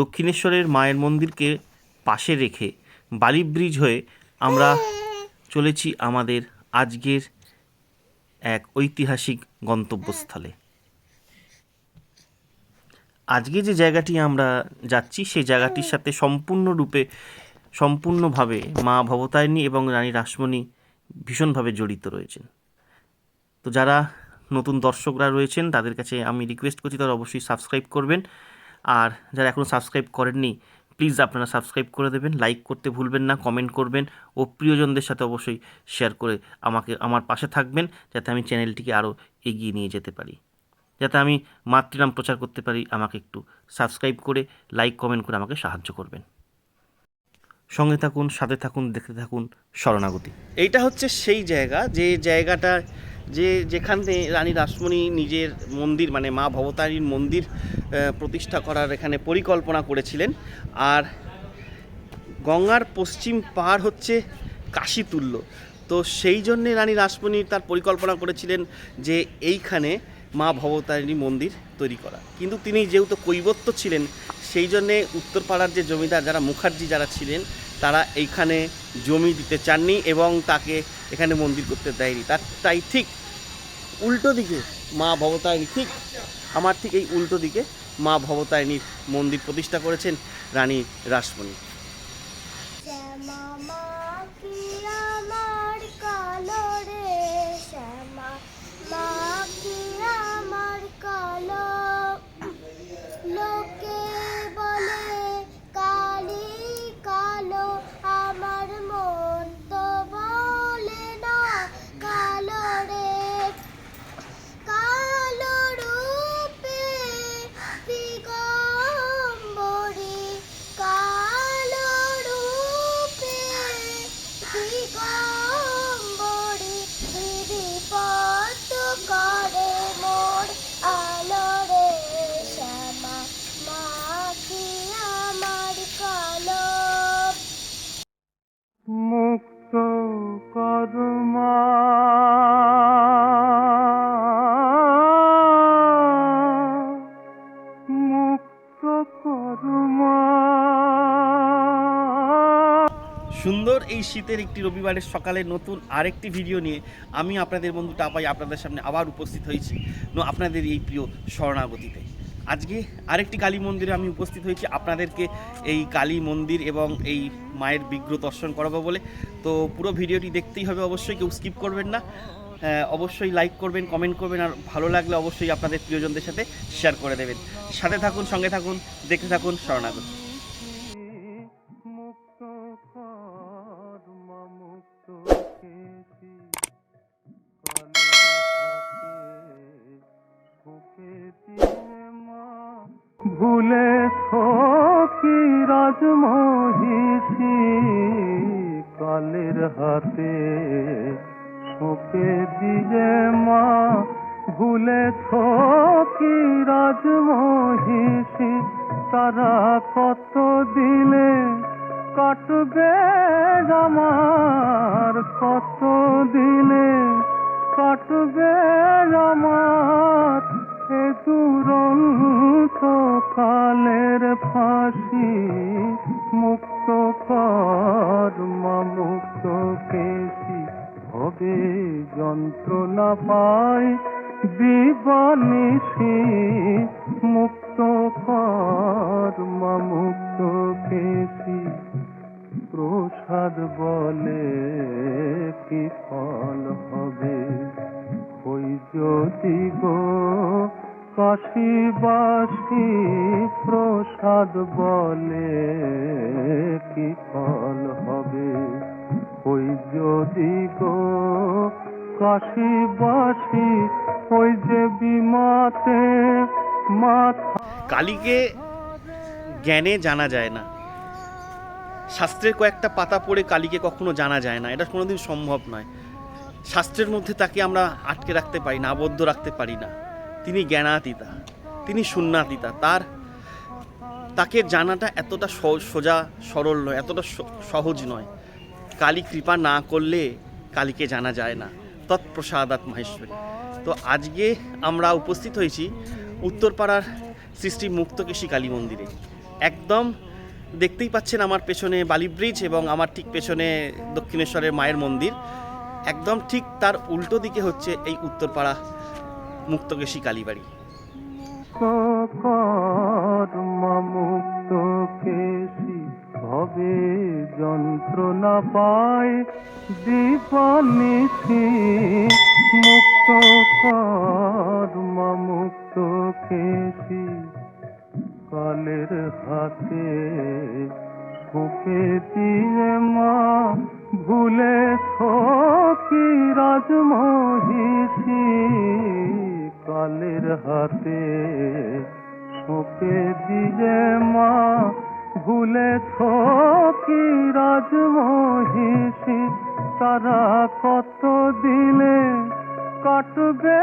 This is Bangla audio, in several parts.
দক্ষিণেশ্বরের মায়ের মন্দিরকে পাশে রেখে বালি ব্রিজ হয়ে আমরা চলেছি আমাদের আজকের এক ঐতিহাসিক গন্তব্যস্থলে। আজকে যে জায়গাটি আমরা যাচ্ছি, সেই জায়গাটির সাথে সম্পূর্ণরূপে, সম্পূর্ণভাবে মা ভবতারিণী এবং রানী রাসমণি ভীষণভাবে জড়িত রয়েছেন। তো যারা নতুন দর্শকরা রয়েছেন, তাদের কাছে আমি রিকোয়েস্ট করছি তারা অবশ্যই সাবস্ক্রাইব করবেন। আর যারা এখনও সাবস্ক্রাইব করেননি প্লিজ আপনারা সাবস্ক্রাইব করে দেবেন লাইক করতে ভুলবেন না কমেন্ট করবেন ও প্রিয়জনদের সাথে অবশ্যই শেয়ার করে আমাকে, আমার পাশে থাকবেন যাতে আমি চ্যানেলটিকে আরও এগিয়ে নিয়ে যেতে পারি। যাতে আমি মাতৃনাম প্রচার করতে পারি, আমাকে একটু সাবস্ক্রাইব করে লাইক কমেন্ট করে আমাকে সাহায্য করবেন। সঙ্গে থাকুন, সাথে থাকুন, দেখতে থাকুন, শরণাগতি। এইটা হচ্ছে সেই জায়গা, যে জায়গাটা যে যেখানে রানী রাসমণি নিজের মন্দির মানে মা ভবতারিণীর মন্দির প্রতিষ্ঠা করার এখানে পরিকল্পনা করেছিলেন। আর গঙ্গার পশ্চিম পার হচ্ছে কাশীতুল্য। তো সেই জন্যে রানী রাসমণি তার পরিকল্পনা করেছিলেন যে এইখানে মা ভবতারিণী মন্দির তৈরি করা। কিন্তু তিনি যেহেতু কৈবত্য ছিলেন, সেই জন্যে উত্তরপাড়ার যে জমিদার যারা মুখার্জি যারা ছিলেন, তারা এইখানে জমি দিতে চাননি এবং তাকে এখানে মন্দির করতে দেয়নি। তার, তাই ঠিক উল্টো দিকে মা ভবতায়নী ঠিক আমার ঠিক এই উল্টো দিকে মা ভবতায়নীর মন্দির প্রতিষ্ঠা করেছেন রানী রাসমণি। এই শীতের একটি রবিবারের সকালে নতুন আরেকটি ভিডিও নিয়ে আমি আপনাদের বন্ধু টাপাই আপনাদের সামনে আবার উপস্থিত হয়েছি। আপনাদের এই প্রিয় শরণাগতিতে। আজকে আরেকটি কালী মন্দিরে আমি উপস্থিত হয়েছি। আপনাদেরকে এই কালী মন্দির এবং এই মায়ের বিগ্রহ দর্শন করাবো বলে। তো পুরো ভিডিওটি দেখতেই হবে অবশ্যই কেউ স্কিপ করবেন না। হ্যাঁ, অবশ্যই লাইক করবেন কমেন্ট করবেন আর ভালো লাগলে অবশ্যই আপনাদের প্রিয়জনদের সাথে শেয়ার করে দেবেন। সাথে থাকুন সঙ্গে থাকুন দেখতে থাকুন শরণাগতি। মুক্ত কর্মা মুক্ত কেতি কালে হাতে বুকে দিয়ে মা। ভুলে কি রাজমহিষী? কালের হাতে শোকে দিয়ে মা। ভুলে কি রাজমহিষী? তারা কত দিলে কাটবে আমার কত দিলে কাটবে আমার এ দুরন্ত কালের ফাঁসি, মুক্ত কর মা মুক্ত কেশি হবে যন্ত্রণা পাই দিবানিশি। কাশিবাসী প্রসাদ বলে কি ফল হবে? ওই যদি গো কাশিবাসী ওই যে বিমাতে মাথা কালীকে জ্ঞানে জানা যায় না। শাস্ত্রের কয়েকটা পাতা পড়ে কালীকে কখনো জানা যায় না। এটা কোনোদিন সম্ভব নয়। শাস্ত্রের মধ্যে তাকে আমরা আটকে রাখতে পারি না, আবদ্ধ রাখতে পারি না। তিনি জ্ঞানাতীতা, তিনি শূন্যাতীতা তার, তাকে জানাটা এতটা সোজা, সরল নয়, এতটা সহজ নয়। কালী কৃপা না করলে কালীকে জানা যায় না। তৎপ্রসাদাত মাহেশ্বরী। তো আজকে আমরা উপস্থিত হয়েছি উত্তরপাড়ার সৃষ্টি মুক্তকেশী কালী মন্দিরে। একদম দেখতেই পাচ্ছেন আমার পেছনে বালি ব্রিজ এবং আমার ঠিক পেছনে দক্ষিণেশ্বরের মায়ের মন্দির। একদম ঠিক তার উল্টো দিকে হচ্ছে এই উত্তরপাড়া মুক্তকেশী কালীবাড়ি। মুক্ত যন্ত্রণা পায় দীপানিশি মুক্ত কর্মা মুক্ত কেশি কালের হাতে সুখে দিয়ে মা ভুলে কি রাজমহিষী? কালের হাতে সুখে দিয়ে মা ভুলে কি রাজমহিষী? তারা কত দিলে কাটবে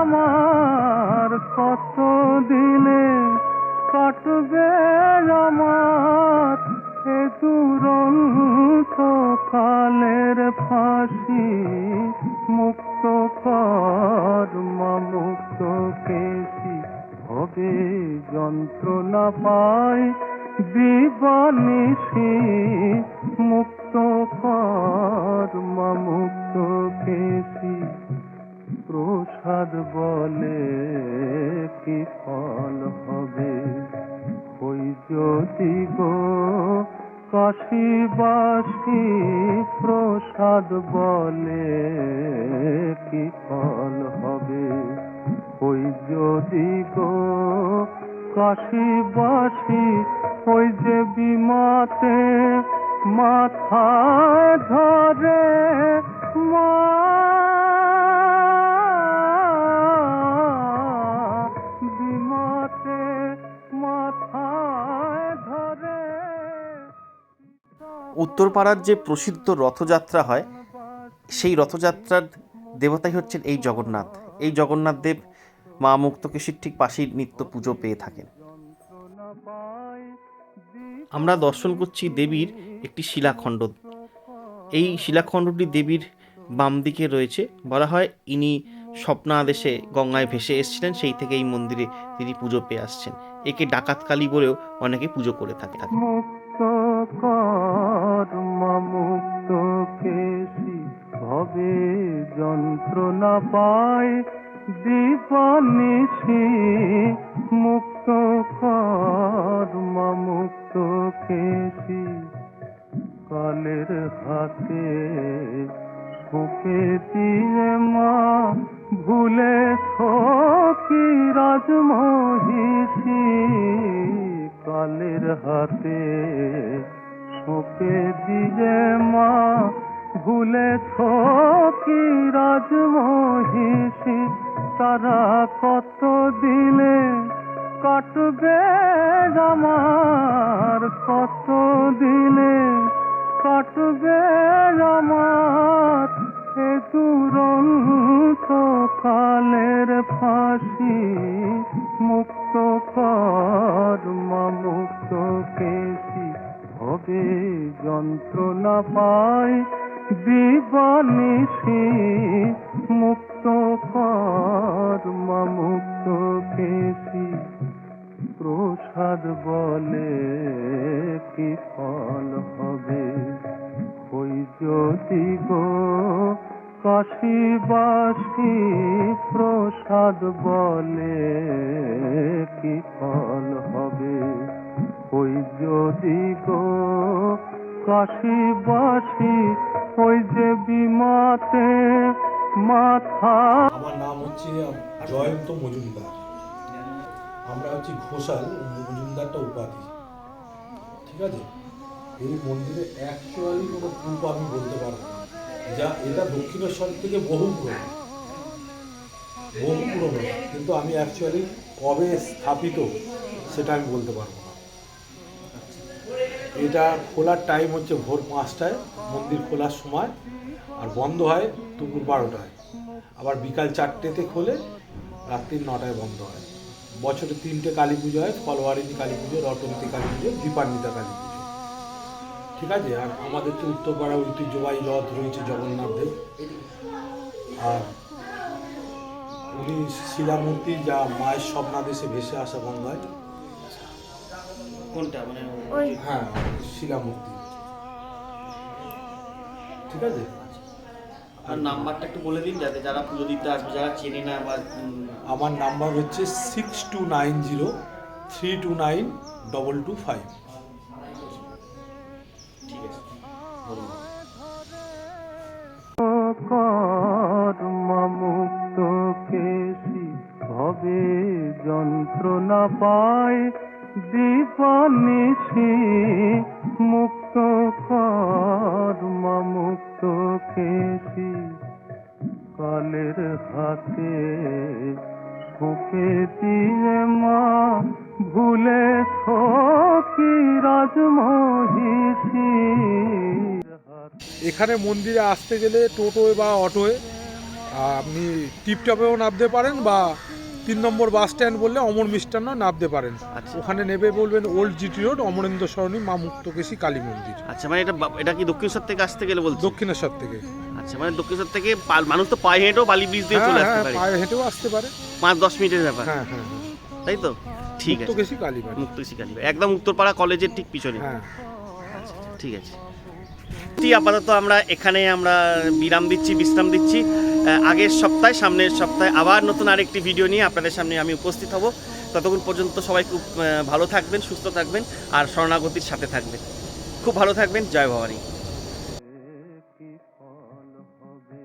আমার? কত দিলে কাটবে আমার? এ দুরন্ত কালের ফাঁসি। কি ফল হবে? ওই যদি গো কাশিবাসী প্রসাদ বলে, কি ফল হবে? ওই যদি গো কাশিবাসী ওই যে বিমাতে মাথা ধরে উত্তরপাড়ার যে প্রসিদ্ধ রথযাত্রা হয়, সেই রথযাত্রার দেবতাই হচ্ছেন এই জগন্নাথ। এই জগন্নাথ দেব মা মুক্তকেশীর ঠিক পাশেই নিত্য পুজো পেয়ে থাকেন। আমরা দর্শন করছি দেবীর একটি শিলাখণ্ড। এই শিলাখণ্ডটি দেবীর বাম দিকে রয়েছে। বলা হয় ইনি স্বপ্নাদেশে গঙ্গায় ভেসে এসেছিলেন, সেই থেকে এই মন্দিরে তিনি পুজো পেয়ে আসছেন। একে ডাকাতকালী বলেও অনেকে পুজো করে থাকে থাকে। মুক্ত কর্মা মুক্ত কেশি ভবে যন্ত্রণা পায়, দীপানিশি মুক্ত কর্মা মুক্ত কেশি কালের হাতে সুখে দিয়ে মা ভুলে কি রাজমহিষী। কালের হাতে সুখে দিয়ে মা ভুলে কি রাজমহিষী? তারা কত দিলে কাটবে আমার? কত দিলে কাটবে আমার? এ দুরন্ত কালের ফাঁসি। প্রসাদ বলে কি ফল হবে? ওই যদি গো কাশিবাসী প্রসাদ বলে কি ফল হবে? ওই যদি গো কাশিবাসী ওই যে বিমাতে মাথা আমার নাম হচ্ছে জয়ন্ত মজুমদার। আমরা হচ্ছি ঘোষাল, মজুমদারটা উপাধি। ঠিক আছে? এই মন্দিরে অ্যাকচুয়ালি কোনো রূপ আমি বলতে পারব না। যা, এটা দক্ষিণেশ্বর থেকে বহু পুরনো। বহু পুরনো। কিন্তু আমি অ্যাকচুয়ালি কবে স্থাপিত, সেটা আমি বলতে পারব না। এটা খোলার টাইম হচ্ছে ভোর পাঁচটায়, মন্দির খোলার সময়, আর বন্ধ হয় দুপুর বারোটায়। আবার বিকাল চারটেতে খোলে রাত্রি নটায় বন্ধ হয়। বছরে তিনটে কালী পুজো হয় ফলওয়ারিণী কালী পুজো রটনীতি কালী পুজো দীপান্বিতা কালী পুজো। ঠিক আছে? আর আমাদের তো উত্তরপাড়া ঐতিহ্যবাহী রথ রয়েছে জগন্নাথ দেব। আর উনি শিলামূর্তি যা মায়ের স্বপ্নাদেশে ভেসে আসা গঙ্গায়। কোনটা? মানে হ্যাঁ শিলামূর্তি ঠিক আছে? আর নাম্বারটা একটু বলে দিন যাতে যারা পুজো দিতে আসবে যারা চেনে না বা আমার নাম্বার হচ্ছে six two nine zero three two nine double two five. ঠিক আছে। ধন্যবাদ কর্মমুক্ত কেশি ভবে যন্ত্রণা পায়। দীপানিশি মুক্ত কর্মমুক্ত কেশি। কালের হাতে সুখে দিয়ে মা, ভুলে কি রাজমহিষী। এখানে মন্দিরে আসতে গেলে টোটোয় বা অটোয় আপনি টিপটপেও নামতে পারেন বা তিন নম্বর বাস স্ট্যান্ড বললে অমর মিষ্টান্ন নামতে পারেন। আচ্ছা। ওখানে নেবে বলবেন ওল্ড জিটি রোড অমরেন্দ্র সরণি মা মুক্তকেশী কালী মন্দির। আচ্ছা মানে এটা এটা কি দক্ষিণেশ্বর থেকে আসতে গেলে বলছো দক্ষিণেশ্বর থেকে। আচ্ছা মানে দক্ষিণেশ্বর থেকে মানুষ তো পায়ে হেঁটেও বালি ব্রিজ দিয়ে হ্যাঁ চলে আসতে হ্যাঁ পারে। পায়ে হেঁটেও আসতে পারে। পাঁচ দশ মিনিটের ব্যাপার। হ্যাঁ হ্যাঁ হ্যাঁ। তাই তো? ঠিক আছে। মুক্তকেশী কালী বাড়ি মুক্ত শিকালী একদম উত্তরপাড়া কলেজের ঠিক পিছনে। হ্যাঁ। ঠিক আছে। আপাতত আমরা এখানে আমরা বিরাম দিচ্ছি, বিশ্রাম দিচ্ছি। আগের সপ্তাহে, সামনের সপ্তাহে আবার নতুন আরেকটি ভিডিও নিয়ে আপনাদের সামনে আমি উপস্থিত হব। ততক্ষণ পর্যন্ত সবাই খুব ভালো থাকবেন, সুস্থ থাকবেন আর শরণাগতির সাথে থাকবেন। খুব ভালো থাকবেন, জয় ভবানী। কি ফল হবে